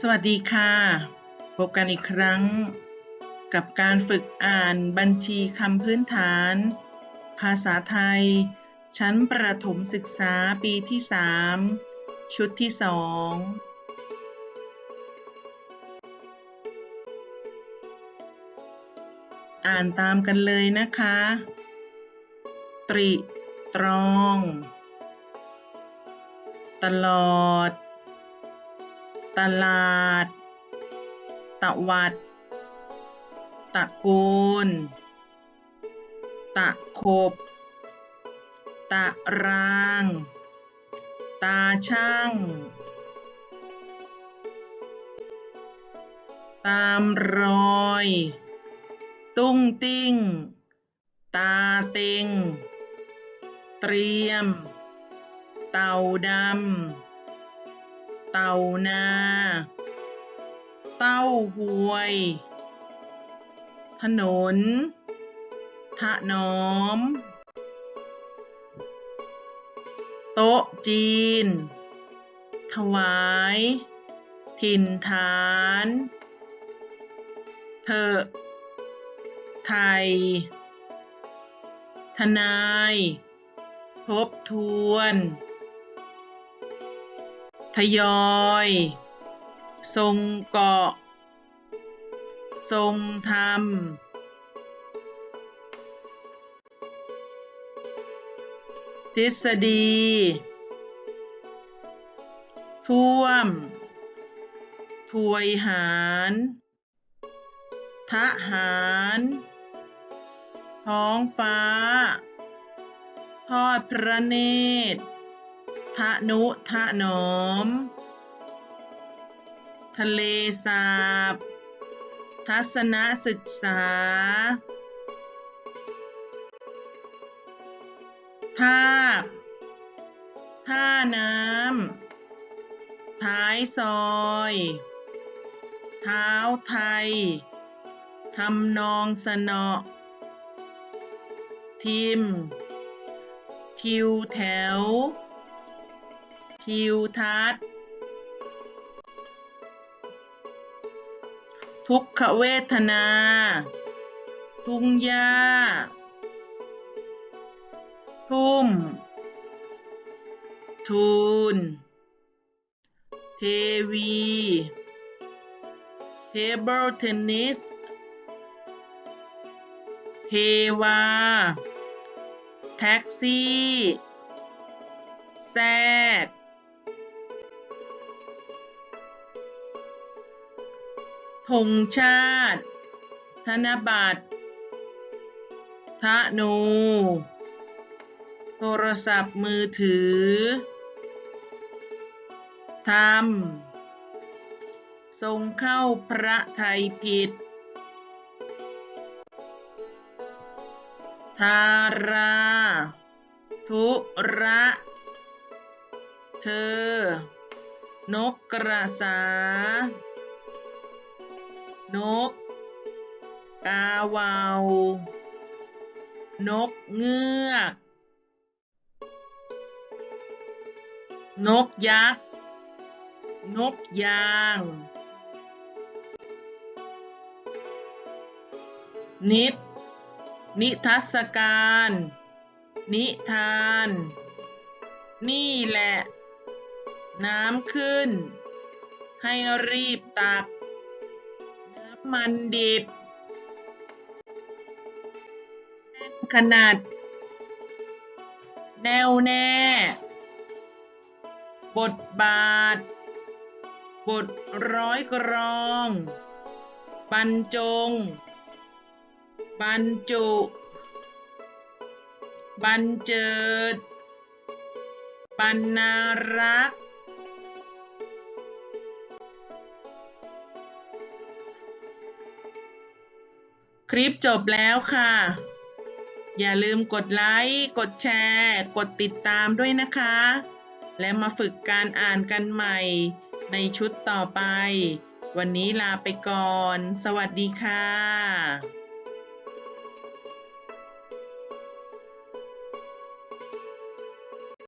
สวัสดีค่ะ พบกันอีกครั้ง กับการฝึกอ่านบัญชีคำพื้นฐาน ภาษาไทย ชั้นประถมศึกษาปีที่ 3 ชุดที่ 2 อ่านตามกันเลยนะคะ ตริ ตรอง ตลอด ตลาด ตะวัด ตะโกน ตะขบ ตะราง ตาช่าง ตามรอย ตุ้งติ้ง ตาเต็ง เตรียม เต่าดำ เต่านา เต้าหวย ถนน ถนอม โต๊ะจีน ถวาย ถิ่นฐานเถอะไทย ทนาย ทบทวน ทยอย ทรงเกาะ ทรงธรรม ทฤษฎี ท่วม ถวยหาร ทหาร ท้องฟ้า ทอดพระเนตร ทะนุทะหนอม ทะเลสาบ ทัศนศึกษา ทาบท่าน้ำ ท้ายซอย เท้าไทย ทำนองสนอ ทิม ทิวแถว ทิวทัศน์ ทุกขเวทนา ทุ่งหญ้า ทุ่ม ทูล เทวี เทเบิลเทนนิสเฮวา แท็กซี่ แซด ธงชาติ ธนบัตรธนู โทรศัพท์มือถือธรรม ทรงเข้าพระไทยผิด ทารา ทุระ เธอ นกกระสา นก กาวาว นกเงือก นกยักษ์ นกยาง นิด นิทรรศการ นิทาน นี่แหละ น้ำขึ้น ให้รีบตัก มันดิบขนาด แน่วแน่ บทบาท บทร้อยกรอง บรรจง บรรจุ บรรเจิดบรรณารักษ์ คลิปจบแล้วค่ะ อย่าลืมกดไลค์ กดแชร์ กดติดตามด้วยนะคะ และมาฝึกการอ่านกันใหม่ในชุดต่อไป วันนี้ลาไปก่อน สวัสดีค่ะ